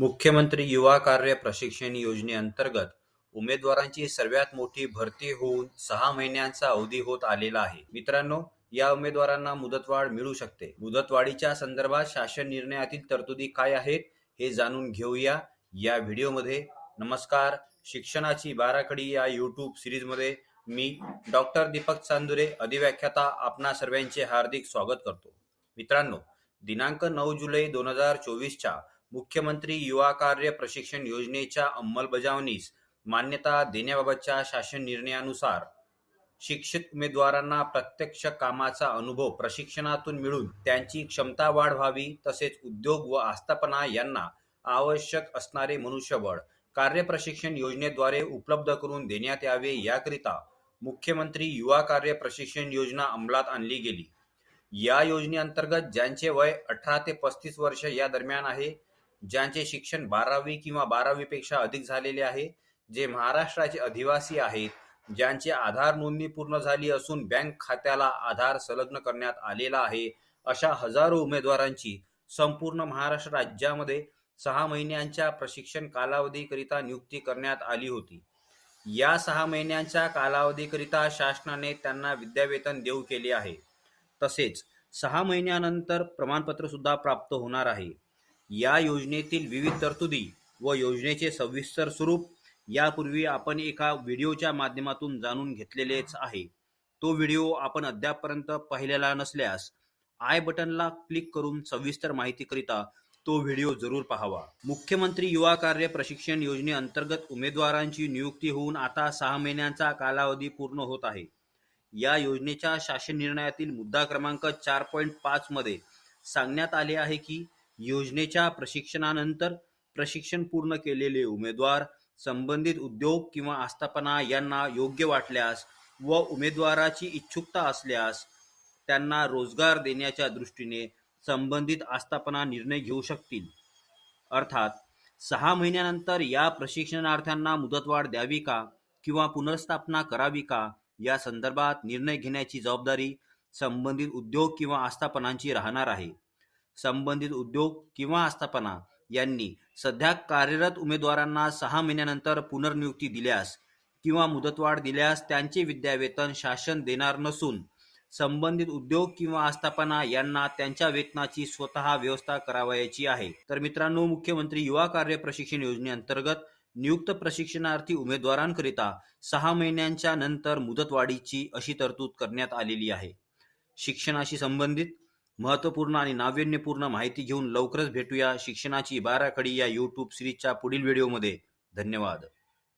मुख्यमंत्री युवा कार्य प्रशिक्षण योजनेअंतर्गत उमेदवारांची सर्वात मोठी भरती होऊन सहा महिन्यांचा अवधी होत आलेला आहे. मित्रांनो या उमेदवारांना मुदतवाढ मिळू शकते. मुदतवाढीच्या संदर्भात शासन निर्णयातील तरतुदी काय आहेत हे जाणून घेऊया या व्हिडिओमध्ये. नमस्कार. शिक्षणाची बाराखडी या यूट्यूब सिरीजमध्ये मी डॉक्टर दीपक चांदुरे अधिव्याख्याता आपणा सर्वांचे हार्दिक स्वागत करतो. मित्रांनो दिनांक नऊ जुलै दोन हजार चोवीसच्या मुख्यमंत्री युवा कार्य प्रशिक्षण योजनेच्या अंमलबजावणीस मान्यता देण्याबाबतच्या शासन निर्णयानुसार शिक्षित उमेदवारांना प्रत्यक्ष कामाचा अनुभव प्रशिक्षणातून मिळून त्यांची क्षमता वाढ व्हावी तसेच उद्योग व आस्थापना यांना आवश्यक असणारे मनुष्यबळ कार्य प्रशिक्षण योजनेद्वारे उपलब्ध करून देण्यात यावे याकरिता मुख्यमंत्री युवा कार्य प्रशिक्षण योजना अंमलात आणली गेली. या योजनेअंतर्गत ज्यांचे वय अठरा ते पस्तीस वर्ष या दरम्यान आहे ज्यांचे शिक्षण बारावी किंवा बारावीपेक्षा अधिक झालेले आहे जे महाराष्ट्राचे अधिवासी आहेत ज्यांची आधार नोंदणी पूर्ण झाली असून बँक खात्याला आधार संलग्न करण्यात आलेला आहे अशा हजारो उमेदवारांची संपूर्ण महाराष्ट्र राज्यामध्ये सहा महिन्यांच्या प्रशिक्षण कालावधीकरिता नियुक्ती करण्यात आली होती. या सहा महिन्यांच्या कालावधीकरिता शासनाने त्यांना विद्यावेतन देऊ केले आहे. तसेच सहा महिन्यानंतर प्रमाणपत्र सुद्धा प्राप्त होणार आहे. या योजनेतील विविध तरतुदी व योजनेचे सविस्तर स्वरूप यापूर्वी आपण एका व्हिडिओच्या माध्यमातून जाणून घेतलेलेच आहे. तो व्हिडिओ आपण अद्यापपर्यंत पाहिलेला नसल्यास आय बटनला क्लिक करून सविस्तर माहितीकरिता तो व्हिडिओ जरूर पाहावा. मुख्यमंत्री युवा कार्य प्रशिक्षण योजनेअंतर्गत उमेदवारांची नियुक्ती होऊन आता सहा महिन्यांचा कालावधी पूर्ण होत आहे. या योजनेच्या शासन निर्णयातील मुद्दा क्रमांक चार पॉईंट पाचमध्ये सांगण्यात आले आहे की योजनेच्या प्रशिक्षणानंतर प्रशिक्षण पूर्ण केलेले उमेदवार संबंधित उद्योग किंवा आस्थापना यांना योग्य वाटल्यास व उमेदवाराची इच्छुकता असल्यास त्यांना रोजगार देण्याच्या दृष्टीने संबंधित आस्थापना निर्णय घेऊ शकतील. अर्थात सहा महिन्यानंतर या प्रशिक्षणार्थ्यांना मुदतवाढ द्यावी का किंवा पुनर्स्थापना करावी का या संदर्भात निर्णय घेण्याची जबाबदारी संबंधित उद्योग किंवा आस्थापनांची राहणार आहे. संबंधित उद्योग किंवा आस्थापना यांनी सध्या कार्यरत उमेदवारांना सहा महिन्यानंतर पुनर्नियुक्ती दिल्यास किंवा मुदतवाढ दिल्यास त्यांचे विद्यावेतन शासन देणार नसून संबंधित उद्योग किंवा आस्थापना यांना त्यांच्या वेतनाची स्वतः व्यवस्था करावयाची आहे. तर मित्रांनो मुख्यमंत्री युवा कार्य प्रशिक्षण योजनेअंतर्गत नियुक्त प्रशिक्षणार्थी उमेदवारांकरिता सहा महिन्यांच्या नंतर मुदतवाढीची अशी तरतूद करण्यात आलेली आहे. शिक्षणाशी संबंधित महत्त्वपूर्ण आणि नाविन्यपूर्ण माहिती घेऊन लवकरच भेटूया शिक्षणाची बाराखडी या यूट्यूब सिरीजच्या पुढील व्हिडिओमध्ये. धन्यवाद.